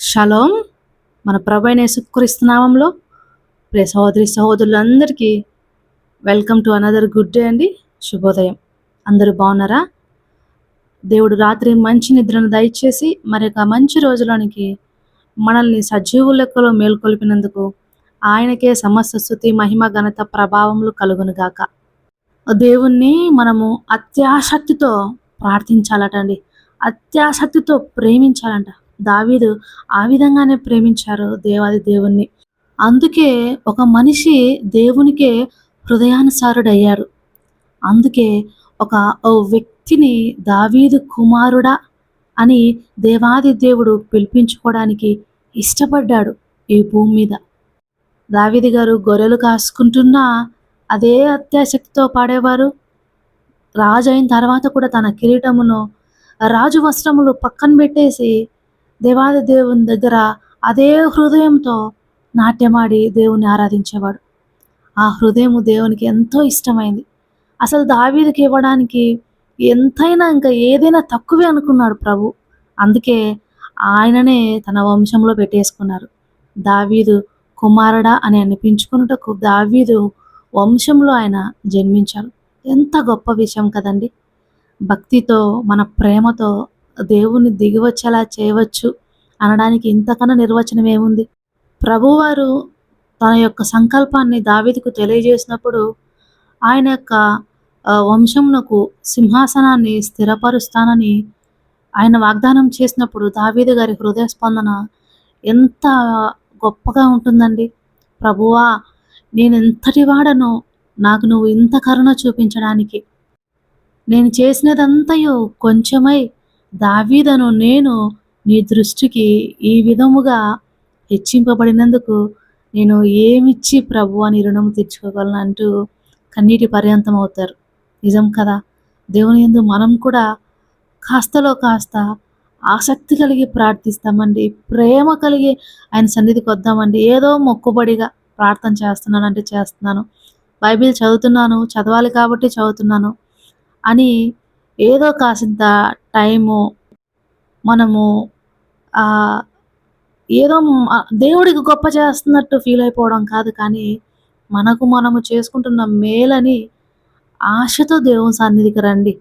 Shalom. మన ప్రభైన సుక్రీస్తునామంలో ప్రియ సహోదరి సహోదరులందరికీ welcome to another good day అండి. శుభోదయం. అందరూ బాగున్నారా? దేవుడు రాత్రి మంచి నిద్రను దయచేసి మరి ఒక మంచి రోజులోనికి మనల్ని సజీవు లెక్కలో మేల్కొల్పినందుకు ఆయనకే సమస్త స్థుతి మహిమ ఘనత ప్రభావములు కలుగునుగాక దేవుణ్ణి మనము అత్యాసక్తితో ప్రార్థించాలటండి అత్యాసక్తితో ప్రేమించాలంట. దావీదు ఆ విధంగానే ప్రేమించారు దేవాది దేవుణ్ణి. అందుకే ఒక మనిషి దేవునికే హృదయానుసారుడయ్యాడు. అందుకే ఒక ఓ వ్యక్తిని దావీదు కుమారుడా అని దేవాది దేవుడు పిలిపించుకోవడానికి ఇష్టపడ్డాడు ఈ భూమి మీద. దావీది గారు గొర్రెలు కాసుకుంటున్నా అదే అత్యాశక్తితో పాడేవారు. రాజు అయిన తర్వాత కూడా తన కిరీటమును రాజు వస్త్రములు పక్కన పెట్టేసి దేవాది దేవుని దగ్గర అదే హృదయంతో నాట్యమాడి దేవుని ఆరాధించేవాడు. ఆ హృదయం దేవునికి ఎంతో ఇష్టమైంది. అసలు దావీదికి ఇవ్వడానికి ఎంతైనా ఇంకా ఏదైనా తక్కువే అనుకున్నాడు ప్రభు. అందుకే ఆయననే తన వంశంలో పెట్టేసుకున్నారు. దావీదు కుమారుడా అని అనిపించుకున్నటకు దావీదు వంశంలో ఆయన జన్మించారు. ఎంత గొప్ప విషయం కదండి. భక్తితో మన ప్రేమతో దేవుని దిగివచ్చేలా చేయవచ్చు అనడానికి ఇంతకన్నా నిర్వచనం ఏముంది? ప్రభువారు తన యొక్క సంకల్పాన్ని దావీదుకు తెలియజేసినప్పుడు ఆయన యొక్క వంశమునకు సింహాసనాన్ని స్థిరపరుస్తానని ఆయన వాగ్దానం చేసినప్పుడు దావీదు గారి హృదయ స్పందన ఎంత గొప్పగా ఉంటుందండి. ప్రభువా నేను ఎంతటి వాడను నాకు నువ్వు ఇంత కరుణ చూపించడానికి. నేను చేసినదంతయు కొంచెమై దావీదను నేను నీ దృష్టికి ఈ విధముగా హెచ్చింపబడినందుకు నేను ఏమిచ్చి ప్రభు అని రుణం తీర్చుకోగలను అంటూ కన్నీటి పర్యంతం అవుతారు నిజం కదా? దేవుని ఎందు మనం కూడా కాస్తలో కాస్త ఆసక్తి కలిగి ప్రార్థిస్తామండి. ప్రేమ కలిగి ఆయన సన్నిధికి వద్దామండి. ఏదో మొక్కుబడిగా ప్రార్థన చేస్తున్నానంటే చేస్తున్నాను. బైబిల్ చదువుతున్నాను చదవాలి కాబట్టి చదువుతున్నాను అని ఏదో కాసింత టైము మనము ఏదో దేవుడికి గొప్ప చేస్తున్నట్టు ఫీల్ అయిపోవడం కాదు కానీ మనకు మనము చేసుకుంటున్న మేలని ఆశతో దేవుని సన్నిధికి రండి.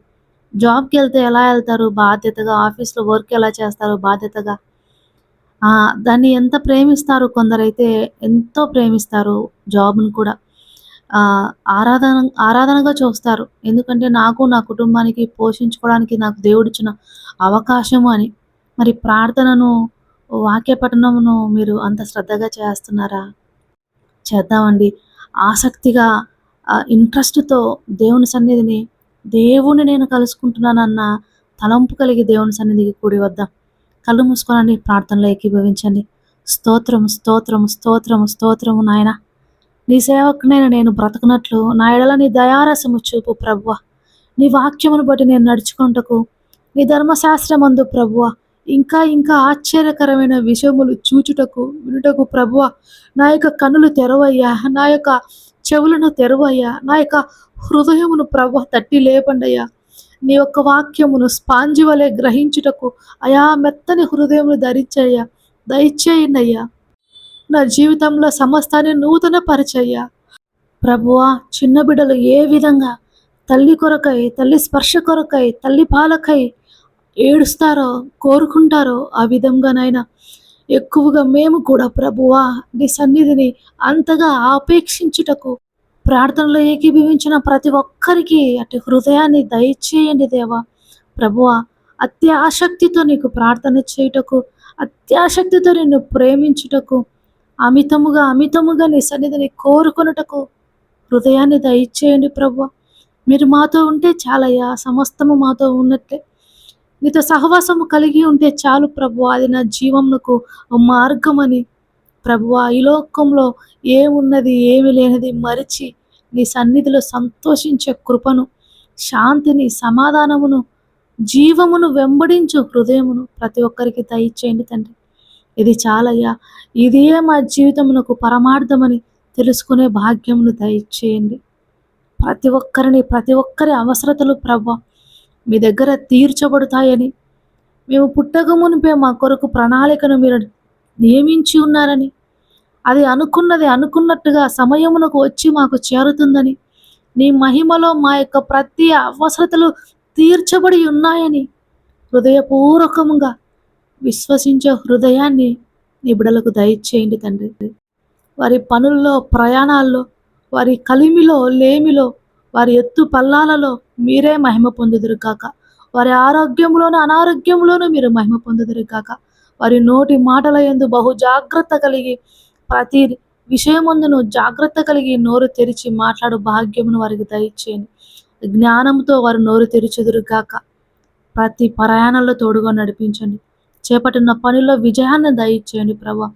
జాబ్కి వెళ్తే ఎలా వెళ్తారు? బాధ్యతగా ఆఫీస్లో వర్క్ ఎలా చేస్తారు? బాధ్యతగా. దాన్ని ఎంత ప్రేమిస్తారు కొందరైతే ఎంతో ప్రేమిస్తారు జాబ్ని కూడా. ఆరాధన ఆరాధనగా చూస్తారు. ఎందుకంటే నాకు నా కుటుంబానికి పోషించుకోవడానికి నాకు దేవుడిచ్చిన అవకాశము అని. మరి ప్రార్థనను వాక్య పఠనమును మీరు అంత శ్రద్ధగా చేస్తున్నారా? చేద్దామండి. ఆసక్తిగా ఇంట్రెస్ట్తో దేవుని సన్నిధిని దేవుని నేను కలుసుకుంటున్నానన్న తలంపు కలిగి దేవుని సన్నిధికి కూడి వద్దాం. కళ్ళు మూసుకోనండి ప్రార్థనలో ఏకీభవించండి. స్తోత్రము స్తోత్రము స్తోత్రము స్తోత్రము నాయన. నీ సేవకునైన నేను బ్రతకనట్లు నా ఎడల నీ దయారసము చూపు ప్రభువ. నీ వాక్యమును బట్టి నేను నడుచుకుంటకు నీ ధర్మశాస్త్రమందు ప్రభువ ఇంకా ఇంకా ఆశ్చర్యకరమైన విషయములు చూచుటకు వినుటకు ప్రభువ నా యొక్క కన్నులు తెరవయ్యా నా యొక్క చెవులను తెరవయ్యా నా యొక్క హృదయమును ప్రభు తట్టి లేపండయ్యా. నీ యొక్క వాక్యమును స్పాంజి వలె గ్రహించుటకు అయా మెత్తని హృదయమును ధరించయ్యా దయచేయండి అయ్యా నా జీవితంలో సమస్తాన్ని నూతన పరిచయ్యా ప్రభువా చిన్న బిడ్డలు ఏ విధంగా తల్లి కొరకై తల్లి స్పర్శ కొరకై తల్లి పాలకై ఏడుస్తారో కోరుకుంటారో ఆ విధంగానైనా ఎక్కువగా మేము కూడా ప్రభువా నీ సన్నిధిని అంతగా ఆపేక్షించుటకు ప్రార్థనలో ఏకీభవించిన ప్రతి ఒక్కరికి అటు హృదయాన్ని దయచేయండి దేవా. ప్రభువా అత్యాసక్తితో నీకు ప్రార్థన చేయుటకు అత్యాసక్తితో నిన్ను ప్రేమించుటకు అమితముగా అమితముగా నీ సన్నిధిని కోరుకొనుటకు హృదయాన్ని దయచేయండి ప్రభు మీరు మాతో ఉంటే చాలయ్యా సమస్తము మాతో ఉన్నట్లే నీతో సహవాసము కలిగి ఉంటే చాలు ప్రభు అది నా జీవమునకు మార్గమని. ప్రభు ఈ లోకంలో ఏమున్నది ఏమి లేనిది మరిచి నీ సన్నిధిలో సంతోషించే కృపను శాంతిని సమాధానమును జీవమును వెంబడించు హృదయమును ప్రతి ఒక్కరికి దయచేయండి తండ్రి. ఇది చాలయ్యా. ఇదే మా జీవితమునకు పరమార్థమని తెలుసుకునే భాగ్యమును దయచేయండి. ప్రతి ఒక్కరిని ప్రతి ఒక్కరి అవసరతలు ప్రభ మీ దగ్గర తీర్చబడతాయని మేము పుట్టక మునిపే మా కొరకు ప్రణాళికను మీరు నియమించి ఉన్నారని అది అనుకున్నది అనుకున్నట్టుగా సమయమునకు వచ్చి మాకు చేరుతుందని నీ మహిమలో మా యొక్క ప్రతి అవసరతలు తీర్చబడి ఉన్నాయని హృదయపూర్వకంగా విశ్వసించే హృదయాన్ని నీ బిడలకు దయచేయండి తండ్రి. వారి పనుల్లో ప్రయాణాల్లో వారి కలిమిలో లేమిలో వారి ఎత్తు పల్లాలలో మీరే మహిమ పొందుదురు కాక వారి ఆరోగ్యంలోను అనారోగ్యంలోనూ మీరు మహిమ పొందుదురు కాక వారి నోటి మాటల యందు బహు జాగ్రత్త కలిగి ప్రతి విషయముందును జాగ్రత్త కలిగి నోరు తెరిచి మాట్లాడు భాగ్యమును వారికి దయచేయండి. జ్ఞానంతో వారు నోరు తెరిచెదురు కాక ప్రతి ప్రయాణంలో తోడుగా నడిపించండి. చేపట్టిన పనిలో విజయాన్ని దయచేయండి ప్రభా.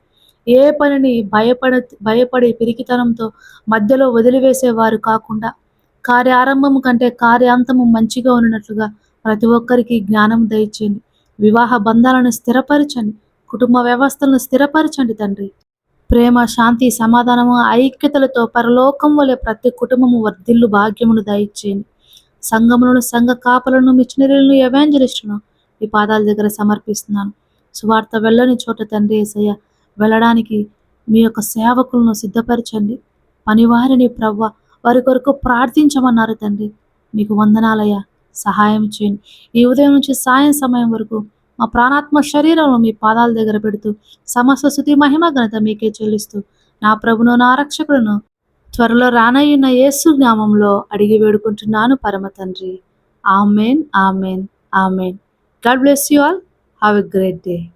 ఏ పనిని భయపడ భయపడి పిరికితనంతో మధ్యలో వదిలివేసేవారు కాకుండా కార్యారంభము కంటే కార్యాంతము మంచిగా ఉన్నట్లుగా ప్రతి ఒక్కరికి జ్ఞానం దయచేయండి. వివాహ బంధాలను స్థిరపరచండి. కుటుంబ వ్యవస్థలను స్థిరపరచండి తండ్రి. ప్రేమ శాంతి సమాధానము ఐక్యతలతో పరలోకం వలె ప్రతి కుటుంబము వర్ధిల్లు భాగ్యమును దయచేయండి. సంఘములను సంఘ కాపలను మిషనరీలను ఎవాంజలిస్టును ఈ పాదాల దగ్గర సమర్పిస్తున్నాను. సువార్త వెళ్ళని చోట తండ్రి ఏసయ్య వెళ్ళడానికి మీ యొక్క సేవకులను సిద్ధపరచండి. పనివారిని ప్రవ్వ వారి కొరకు ప్రార్థించమన్నారు తండ్రి. మీకు వందనాలయ్యా సహాయం చేయండి. ఈ ఉదయం నుంచి సాయం సమయం వరకు మా ప్రాణాత్మ శరీరంలో మీ పాదాల దగ్గర పెడుతూ సమస్త స్థుతి మహిమ ఘనత మీకే చెల్లిస్తూ నా ప్రభును నా రక్షకులను త్వరలో రానయ్యున్న యేసు జ్ఞామంలో అడిగి వేడుకుంటున్నాను పరమ తండ్రి. Amen amen amen. God bless you all. Have a great day.